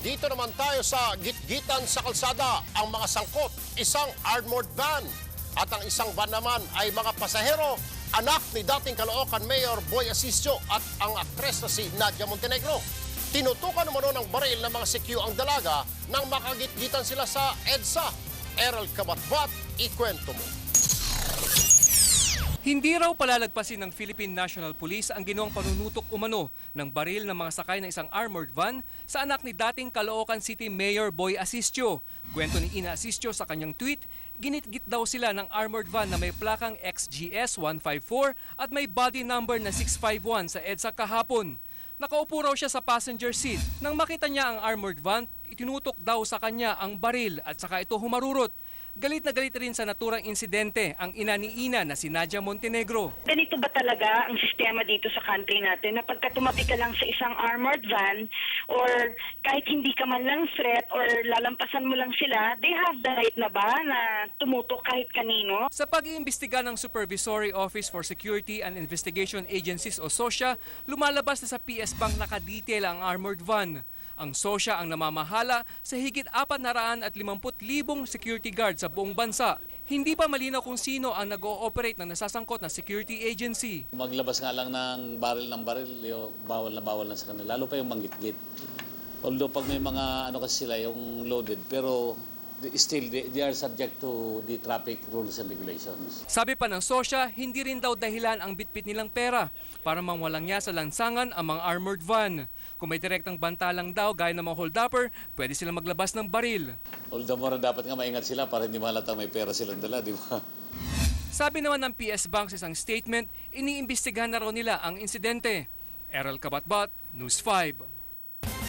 Dito naman tayo sa gitgitan sa kalsada ang mga sangkot, isang armored van. At ang isang van naman ay mga pasahero, anak ni dating Caloocan Mayor Boy Asisio at ang aktres na si Nadia Montenegro. Tinutukan naman ng baril ng mga CQ ang dalaga nang makagitgitan sila sa EDSA. Errol Kabatbat, ikwento mo. Hindi raw palalagpasin ng Philippine National Police ang ginawang panunutok umano ng baril ng mga sakay ng isang armored van sa anak ni dating Caloocan City Mayor Boy Asistio. Kwento ni Ina Asistio sa kanyang tweet, ginitgit daw sila ng armored van na may plakang XGS 154 at may body number na 651 sa EDSA kahapon. Nakaupo raw siya sa passenger seat. Nang makita niya ang armored van, itinutok daw sa kanya ang baril at saka ito humarurot. Galit na galit rin sa naturang insidente ang ina ni Ina na si Nadia Montenegro. Ganito ba talaga ang sistema dito sa country natin na pagka tumabi ka lang sa isang armored van or kahit hindi ka man lang threat or lalampasan mo lang sila, they have the right na ba na tumutok kahit kanino? Sa pag-iimbestiga ng Supervisory Office for Security and Investigation Agencies o SOSIA, lumalabas na sa PS Bank nakadetail ang armored van. Ang SOSIA ang namamahala sa higit 450,000 security guard sa buong bansa. Hindi pa malinaw kung sino ang nag-ooperate ng nasasangkot na security agency. Maglabas nga lang ng baril ng baril, yung bawal na bawal na sa kanila. Lalo pa yung manggit-git. Although pag may mga ano kasi sila, yung loaded, pero still they, are subject to the traffic rules and regulations. Sabi pa ng SOSIA, hindi rin daw dahilan ang bitbit nilang pera para mangwalang niya sa lansangan ang mga armored van. Kung may direktang bantalang daw gaya ng mga hold-upper, pwede silang maglabas ng baril. Although more dapat nga maingat sila para hindi mahalata may pera silang dala, di ba? Sabi naman ng PS Bank sa isang statement, iniimbestigahan na raw nila ang insidente. Errol Kabatbat, News 5.